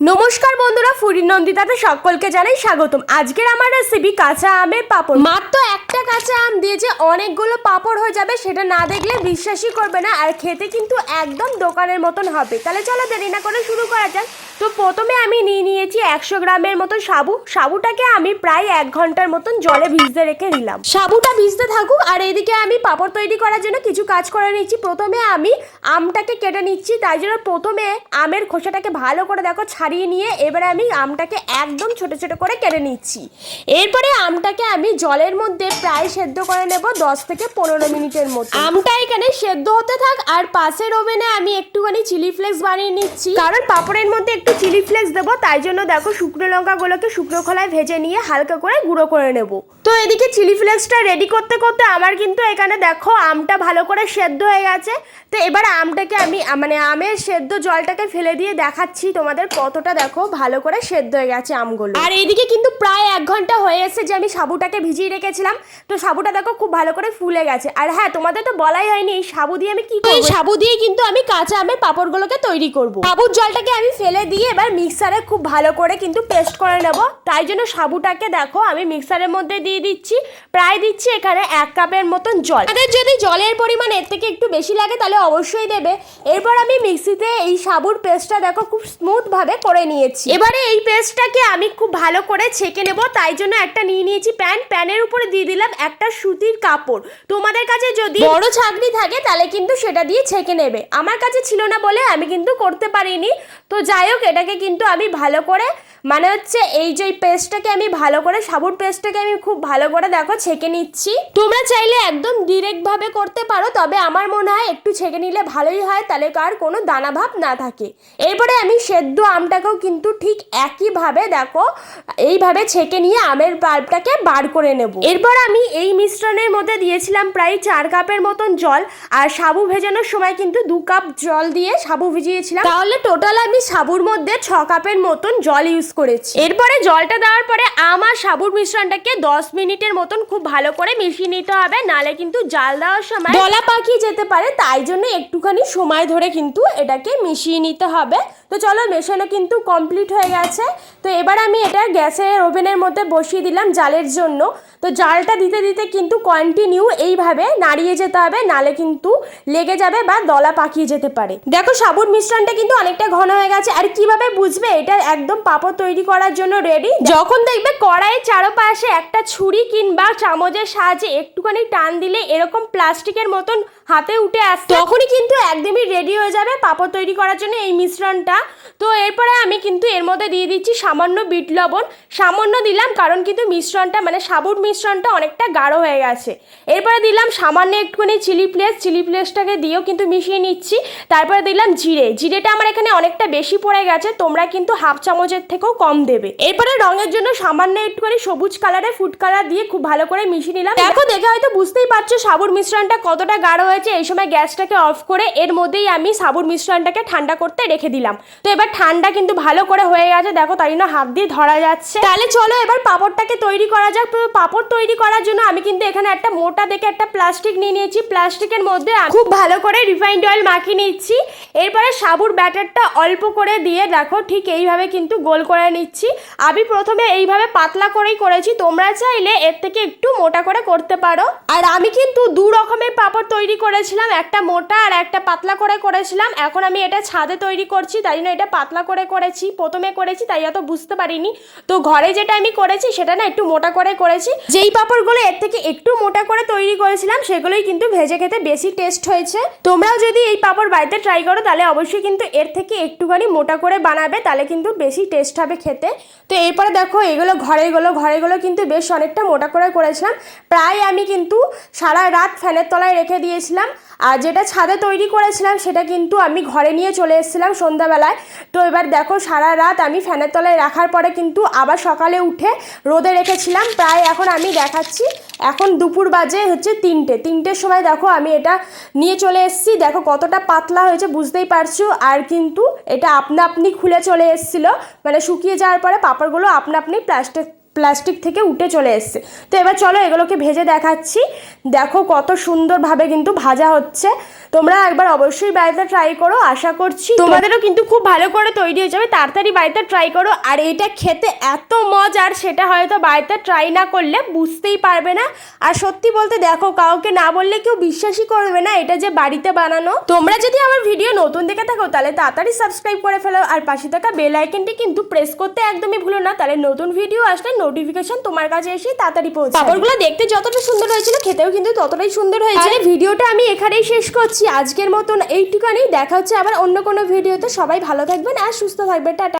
নমস্কার বন্ধুরা ফুরি নন্দিতাতে সকলকে জানাই স্বাগতম। আজকের আমার রেসিপি কাঁচা আমের পাঁপড়। মাত্র একটা কাঁচা আম দিয়ে যে অনেকগুলো পাঁপড় হয়ে যাবে, সেটা না দেখলে বিশ্বাসই করবে না আর খেতে কিন্তু একদম দোকানের মতন হবে। তাহলে চলো দেরি না করে শুরু করা যাক। তো প্রথমে আমি নিয়ে নিয়েছি একশো গ্রামের মতো সাবু। সাবুটাকে আমি প্রায় এক ঘণ্টার মতন জলে ভিজতে রেখে দিলাম। সাবুটা ভিজতে থাকুক আর এইদিকে আমি পাঁপড় তৈরি করার জন্য কিছু কাজ করে নিচ্ছি প্রথমে আমি আমটাকে কেটে নিচ্ছি। তাই জন্য প্রথমে আমের খোসাটাকে ভালো করে দেখো ছাড়িয়ে নিয়ে এবারে আমি আমটাকে একদম ছোট ছোট করে কেটে নিচ্ছি। এরপরে আমটাকে আমি জলের মধ্যে প্রায় সেদ্ধ করে নেব দশ থেকে পনেরো মিনিটের মতো। আমটা এখানে সেদ্ধ হতে থাক আর পাশের ওভেনে আমি একটুখানি চিলি ফ্লেক্স বানিয়ে নিচ্ছি। কারণ পাপড়ের মধ্যে একটু চিলি ফ্লেক্স দেবো তাই জন্য দেখো শুকনো লঙ্কাগুলোকে শুকনো খোলায় ভেজে নিয়ে হালকা করে গুঁড়ো করে নেব। তো এদিকে চিলি ফ্লেক্সটা রেডি করতে করতে আমার কিন্তু এখানে দেখো আমটা ভালো করে সেদ্ধ হয়ে গেছে। তো এবার আমটাকে আমি মানে আমের সেদ্ধ জলটাকে ফেলে দিয়ে দেখাচ্ছি তোমাদের কতটা দেখো? ভালো করে সেদ্ধ হয়ে গেছে আমগুলো। আর এইদিকে কিন্তু প্রায় এক ঘণ্টা হয়ে এসেছে যে আমি সাবুটাকে ভিজিয়ে রেখেছিলাম। তো সাবুটা দেখো খুব ভালো করে ফুলে গেছে। আর হ্যাঁ তোমাদের তো বলাই হয়নি এই সাবু দিয়ে আমি কি করব? এই সাবু দিয়ে কিন্তু আমি কাঁচা আমের পাঁপড়গুলোকে তৈরি করব। সাবুর জলটাকে আমি ফেলে দিয়ে এবার মিক্সারে খুব ভালো করে কিন্তু পেস্ট করে নেব। তাই জন্য সাবুটাকে দেখো আমি মিক্সারের মধ্যে দিয়ে দিচ্ছি। প্রায় দিচ্ছি এখানে এক কাপের মতন জল। আমাদের যদি জলের পরিমাণ এর থেকে একটু বেশি লাগে তাহলে অবশ্যই দেবে। এরপর আমি মিক্সিতে এই সাবুর পেস্টটা দেখো খুব স্মুথ ভাবে করে নিয়েছি। এবারে এই পেস্টটাকে আমি খুব ভালো করে ছেঁকে নেব তাই জন্য একটা নিয়ে নিয়েছি প্যান। প্যানের উপরে দিয়ে দিলাম একটা সুতির কাপড়। তোমাদের কাছে যদি বড় ছাকনি থাকে তাহলে কিন্তু সেটা দিয়ে ছেঁকে নেবে। আমার কাছে ছিল না বলে আমি কিন্তু করতে পারিনি। তো যাই হোক এটাকে কিন্তু আমি ভালো করে মানে হচ্ছে এই যে পেস্টটাকে আমি ভালো করে সাবুর পেস্টটাকে আমি খুব ভালো করে দেখো ছেঁকে নিচ্ছি। তোমরা চাইলে একদম ডিরেক্ট ভাবে করতে পারো তবে আমার মনে হয় একটু ছেঁকে নিলে ভালোই হয় তাহলে কার কোনো দানা ভাব না থাকে। এরপরে আমি সেদ্ধ আমটাকেও কিন্তু ঠিক একইভাবে দেখো, এইভাবে ছেঁকে নিয়ে আমের পাল্পটাকে বার করে নেব। এরপর আমি এই মিশ্রণের মধ্যে দিয়েছিলাম প্রায় চার কাপের মতন জল, আর সাবু ভেজানোর সময় কিন্তু দু কাপ জল দিয়ে সাবু ভিজিয়েছিলাম। তাহলে টোটাল আমি সাবুর মধ্যে ছ কাপের মতন জল ইউজ করেছি। এরপরে জলটা দেওয়ার পরে আমার সাবুর মিশ্রণটাকে দশ মিনিটের মতন খুব ভালো করে মিশিয়ে নিতে হবে, নালে কিন্তু জাল দেওয়ার সময় দলা পাকিয়ে যেতে পারে, তাই জন্য একটুখানি সময় ধরে কিন্তু এটাকে মিশিয়ে নিতে হবে। তো চলো, মেশানো কিন্তু কমপ্লিট হয়ে গেছে। তো এবার আমি এটা গ্যাসের ওভেনের মধ্যে বসিয়ে দিলাম জালের জন্য। তো জালটা দিতে দিতে কিন্তু কন্টিনিউ এইভাবে নাড়িয়ে যেতে হবে, নালে কিন্তু লেগে যাবে বা দলা পাকিয়ে যেতে পারে। দেখো সাবুর মিশ্রণটা কিন্তু অনেকটা ঘন হয়ে গেছে। আর কীভাবে বুঝবে? এটা একদম পাপড় তৈরি করার জন্য রেডি যখন দেখবে কড়াইয়ের চারপাশে একটা ছুরি কিংবা চামচের সাহায্যে একটুখানি টান দিলে এরকম প্লাস্টিকের মতন হাতে উঠে আসছে তখনই কিন্তু একদমই রেডি হয়ে যাবে পাপড় তৈরি করার জন্য এই মিশ্রণটা। তো এরপরে আমি কিন্তু এর মধ্যে দিয়ে দিচ্ছি সামান্য বিট লবণ। সামান্য দিলাম কারণ কিন্তু মিশ্রণটা মানে সাবুর মিশ্রণটা অনেকটা গাঢ় হয়ে গেছে। এরপরে দিলাম সামান্য একটুখানি চিলি প্লেস চিলি প্লেসটাকে দিয়েও কিন্তু মিশিয়ে নিচ্ছি। তারপরে দিলাম জিরে। জিরেটা আমার এখানে অনেকটা বেশি পড়ে গেছে, তোমরা কিন্তু হাফ চামচের থেকেও কম দেবে। এরপরে রঙের জন্য সামান্য একটুখানি সবুজ কালারে ফুড কালার দিয়ে খুব ভালো করে মিশিয়ে নিলাম। দেখো, দেখে হয়তো বুঝতেই পারছ সাবুর মিশ্রণটা কতটা গাঢ় হয়েছে। এই সময় গ্যাসটাকে অফ করে এর মধ্যেই আমি সাবুর মিশ্রণটাকে ঠান্ডা করতে রেখে দিলাম। তো এবার ঠান্ডা কিন্তু ভালো করে হয়ে গেছে। দেখো তাই জন্য হাত দিয়ে ধরা যাচ্ছে। তাহলে চলো এবার পাপড়টাকে তৈরি করা যাক। পাপড় তৈরি করার জন্য আমি কিন্তু এখানে একটা মোটা দেখে একটা প্লাস্টিক নিয়ে নিয়েছি। প্লাস্টিকের মধ্যে খুব ভালো করে রিফাইন্ড অয়েল মাখিয়ে নিচ্ছি। এরপরে সাবুর ব্যাটারটা অল্প করে দিয়ে দেখো ঠিক এইভাবে কিন্তু গোল করে নিচ্ছি। আমি প্রথমে এইভাবে পাতলা করেই করেছি। তোমরা চাইলে এর থেকে একটু মোটা করে করতে পারো। আর আমি কিন্তু দু রকমের পাপড় তৈরি করেছিলাম। একটা মোটা আর একটা পাতলা করে করেছিলাম। এখন আমি এটা ছাদে তৈরি করছি। তাই জন্য এটা পাতলা করে করেছি, প্রথমে করেছি, তাই অত বুঝতে পারিনি। তো ঘরে যেটা আমি করেছি, সেটা না একটু মোটা করে করেছি। যেই পাপড়গুলো এর থেকে একটু মোটা করে তৈরি করেছিলাম, সেগুলোই কিন্তু ভেজে খেতে বেশি টেস্ট হয়েছে। তোমরাও যদি এই পাপড় বাড়িতে ট্রাই করো, তাহলে অবশ্যই কিন্তু এর থেকে একটুখানি মোটা করে বানাবে, তাহলে কিন্তু বেশি টেস্ট হবে খেতে। তো এরপরে দেখো, এগুলো ঘরেগুলো ঘরেগুলো কিন্তু বেশ অনেকটা মোটা করে করেছিলাম। প্রায় আমি কিন্তু সারা রাত ফ্যানের তলায় রেখে দিয়েছিলাম। আর যেটা ছাদে তৈরি করেছিলাম, সেটা কিন্তু আমি ঘরে নিয়ে চলে এসেছিলাম সন্ধ্যাবেলায়। তো এবার দেখো, সারা রাত আমি ফ্যানের তলায় রাখার পরে কিন্তু আবার সকালে উঠে রোদে রেখেছিলাম। প্রায় এখন আমি দেখাচ্ছি, এখন দুপুর বাজে হচ্ছে তিনটে। তিনটের সময় দেখো, আমি এটা নিয়ে চলে এসেছি। দেখো কতটা পাতলা হয়েছে, বুঝতেই পারছ? আর কিন্তু এটা আপনা আপনি খুলে চলে এসেছিল। মানে শুকিয়ে যাওয়ার পরে পাপড়গুলো আপনা আপনি প্লাস্টিক প্লাস্টিক থেকে উঠে চলে এসছে। তো এবার চলো এগুলোকে ভেজে দেখাচ্ছি। দেখো কত সুন্দরভাবে কিন্তু ভাজা হচ্ছে। তোমরা একবার অবশ্যই বাড়িতে ট্রাই করো, আশা করছি তোমাদেরও কিন্তু খুব ভালো করে তৈরি হয়ে যাবে। তাড়াতাড়ি বাড়িতে ট্রাই করো। আর এটা খেতে এত মজার, সেটা হয়তো বাড়িতে ট্রাই না করলে বুঝতেই পারবে না। আর সত্যি বলতে দেখো, কাউকে না বললে কেউ বিশ্বাসই করবে না এটা যে বাড়িতে বানানো। তোমরা যদি আমার ভিডিও নতুন দেখে থাকো, তাহলে তাড়াতাড়ি সাবস্ক্রাইব করে ফেলো। আর পাশে থাকা বেল আইকনটি কিন্তু প্রেস করতে একদমই ভুলো না। তাহলে নতুন ভিডিও আসলে নোটিফিকেশন তোমার কাছে এসে তাড়াতাড়ি পৌঁছে পাপড়গুলো দেখতে যতটা সুন্দর হয়েছিল খেতেও কিন্তু ততটাই সুন্দর হয়েছে। ভিডিওটা আমি এখানেই শেষ করছি। আজকের মতন এইটুকানেই দেখা হচ্ছে আবার অন্য কোনো ভিডিওতে। সবাই ভালো থাকবেন আর সুস্থ থাকবেন। টাটা।